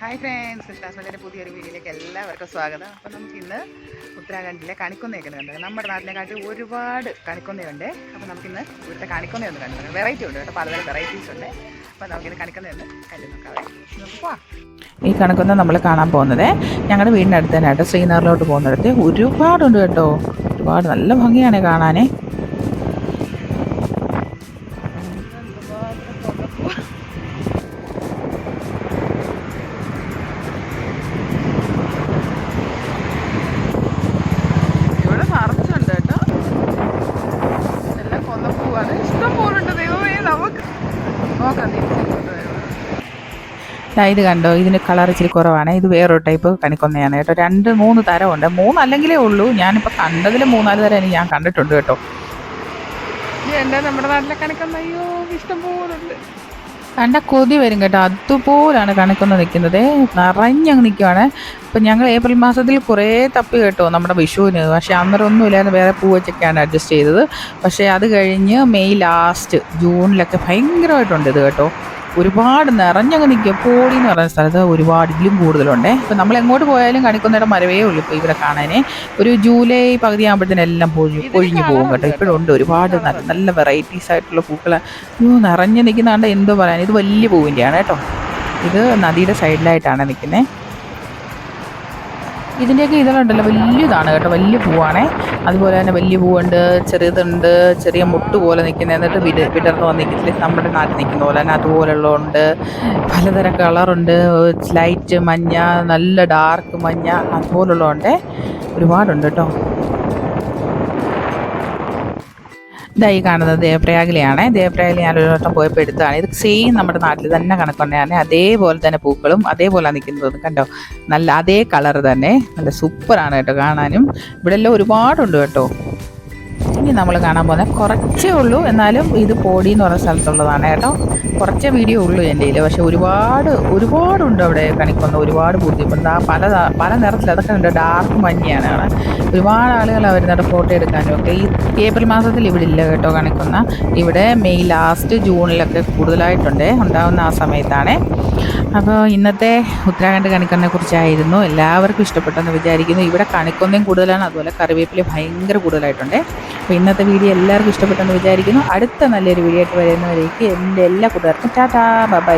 Hi friends കൃഷ്ണാസ്മലിന്റെ പുതിയൊരു വീഡിയോയിലേക്ക് എല്ലാവർക്കും സ്വാഗതം. അപ്പോൾ നമുക്ക് ഇന്ന് ഉത്തരാഖണ്ഡിലെ കണിക്കൊന്നയൊക്കെ കണ്ടത്. നമ്മുടെ നാട്ടിനെക്കാട്ടി ഒരുപാട് കണിക്കൊന്നയുണ്ട്. അപ്പോൾ നമുക്കിന്ന് ഇവിടുത്തെ കണിക്കൊന്നയൊന്ന് കണ്ടു വെറൈറ്റി ഉണ്ട് കേട്ടോ. പലതരം വെറൈറ്റീസ് ഉണ്ട്. അപ്പോൾ നമുക്കിന്ന് കണിക്കൊന്നയൊന്ന് കണ്ടു നോക്കാം. ഈ കണക്കൊന്ന് നമ്മൾ കാണാൻ പോകുന്നത് ഞങ്ങളുടെ വീടിന്റെ അടുത്ത് തന്നെ കേട്ടോ. ശ്രീനഗറിലോട്ട് പോകുന്നിടത്ത്. ഒരുപാടുണ്ട് കേട്ടോ. ഒരുപാട് നല്ല ഭംഗിയാണ് കാണാനേ. ഇത് കണ്ടോ? ഇതിന് കളർ ഇച്ചിരി കുറവാണ്. ഇത് വേറൊരു ടൈപ്പ് കണിക്കൊന്നയാണ് കേട്ടോ. രണ്ട് മൂന്ന് തരമുണ്ട്. മൂന്നല്ലെങ്കിലേ ഉള്ളൂ. ഞാനിപ്പോൾ കണ്ടതിൽ മൂന്നാൽ തരം എനിക്ക് ഞാൻ കണ്ടിട്ടുണ്ട് കേട്ടോ. എന്റെ നമ്മുടെ നാട്ടിലെ കണിക്കൊന്ന. അയ്യോ ഇഷ്ടം പോലുണ്ട് കണ്ട കൊതി വരും കേട്ടോ. അതുപോലാണ് കണക്കൊന്ന് നിൽക്കുന്നത്. നിറഞ്ഞങ്ങ് നിൽക്കുവാണ്. ഇപ്പം ഞങ്ങൾ ഏപ്രിൽ മാസത്തിൽ കുറേ തപ്പി കേട്ടോ നമ്മുടെ വിഷുവിന്. പക്ഷേ അന്നേരം ഒന്നുമില്ലായിരുന്നു വേറെ പൂ വെച്ചൊക്കെയാണ് അഡ്ജസ്റ്റ് ചെയ്തത്. പക്ഷേ അത് കഴിഞ്ഞ് മെയ് ലാസ്റ്റ് ജൂണിലൊക്കെ ഭയങ്കരമായിട്ടുണ്ട് ഇത് കേട്ടോ. ഒരുപാട് നിറഞ്ഞങ്ങ് നിൽക്കുക പോളി എന്ന് പറയുന്ന സ്ഥലത്ത് ഒരുപാട് ഇതിലും കൂടുതലുണ്ട്. ഇപ്പം നമ്മൾ എങ്ങോട്ട് പോയാലും കണിക്കുന്നേരം മരവേ ഉള്ളൂ ഇപ്പോൾ ഇവിടെ കാണാനേ. ഒരു ജൂലൈ പകുതി ആകുമ്പോഴത്തേനും എല്ലാം പൊഴിഞ്ഞു പൊഴിഞ്ഞു പോകും കേട്ടോ. ഇപ്പോഴുണ്ട് ഒരുപാട് നല്ല നല്ല വെറൈറ്റീസ് ആയിട്ടുള്ള പൂക്കൾ നിറഞ്ഞ് നിറഞ്ഞു നിൽക്കുന്നതാണ്ട് എന്തോ പറയാൻ. ഇത് വലിയ പൂവിന്റെയാണ് കേട്ടോ. ഇത് നദിയുടെ സൈഡിലായിട്ടാണ് നിൽക്കുന്നത് ഇതിന്റെയൊക്കെ ഇതളുണ്ടല്ലോ വലിയതാണ് കേട്ടോ വലിയ പൂവാണേ. അതുപോലെ തന്നെ വലിയ പൂവുണ്ട് ചെറിയതുണ്ട് ചെറിയ മുട്ട് പോലെ നിൽക്കുന്നത് എന്നിട്ട് വിട വിടർന്ന് വന്നിരിക്കത്തില്ലേ നമ്മുടെ നാട്ടിൽ നിൽക്കുന്ന പോലെ തന്നെ അതുപോലെയുള്ളതുണ്ട് പലതരം കളറുണ്ട് ലൈറ്റ് മഞ്ഞ നല്ല ഡാർക്ക് മഞ്ഞ അതുപോലുള്ളതുണ്ട്. ഒരുപാടുണ്ട് കേട്ടോ. ഇതാ ഈ കാണുന്നത് ദേവപ്രയാഗിലെയാണ് ദേവപ്രയാഗിൽ ഞാൻ ഒരു വട്ടം പോയപ്പോൾ എടുത്തതാണ്. ഇത് സെയിം നമ്മുടെ നാട്ടിൽ തന്നെ കണക്കൊണ്ടാണ്. അതേപോലെ തന്നെ പൂക്കളും അതേപോലെ നിൽക്കുന്നത് കണ്ടോ? നല്ല അതേ കളർ തന്നെ. നല്ല സൂപ്പറാണ് കേട്ടോ കാണാനും. ഇവിടെ എല്ലാം ഒരുപാടുണ്ട് കേട്ടോ. ഇനി നമ്മൾ കാണാൻ പോകുന്നത് കുറച്ചേ ഉള്ളൂ. എന്നാലും ഇത് പോടി എന്ന് പറഞ്ഞ സ്ഥലത്തുള്ളതാണ് കേട്ടോ. കുറച്ചേ വീഡിയോ ഉള്ളൂ എന്റെ കയ്യിൽ. പക്ഷേ ഒരുപാട് ഒരുപാടുണ്ട് അവിടെ കണിക്കൊന്ന. ഒരുപാട് പൂത്തി ആ പല പല നിറത്തിൽ അതൊക്കെ ഉണ്ട് ഡാർക്ക് മഞ്ഞയാണ്. കാണാൻ ഒരുപാട് ആളുകൾ വരുന്നുണ്ട് ഫോട്ടോ എടുക്കാനും ഒക്കെ. ഈ ഏപ്രിൽ മാസത്തിൽ ഇവിടെ ഇല്ല കേട്ടോ കണിക്കുന്ന. ഇവിടെ മെയ് ലാസ്റ്റ് ജൂണിലൊക്കെ കൂടുതലായിട്ടുണ്ട്. ഉണ്ടാകുന്ന ആ സമയത്താണ്. അപ്പോൾ ഇന്നത്തെ ഉത്തരാഖണ്ഡ് കണിക്കൊന്നയെ കുറിച്ചായിരുന്നു. എല്ലാവർക്കും ഇഷ്ടപ്പെട്ടെന്ന് വിചാരിക്കുന്നു. ഇവിടെ കണിക്കൊന്നയും കൂടുതലാണ്. അതുപോലെ കറിവേപ്പില ഭയങ്കര കൂടുതലായിട്ടുണ്ട്. അപ്പോൾ ഇന്നത്തെ വീഡിയോ എല്ലാവർക്കും ഇഷ്ടപ്പെട്ടെന്ന് വിചാരിക്കുന്നു. അടുത്ത നല്ലൊരു വീഡിയോ ആയിട്ട് വരുന്നവരേക്ക് എന്റെ എല്ലാ കൂട്ടുകാർക്കും ടാറ്റാ ബൈ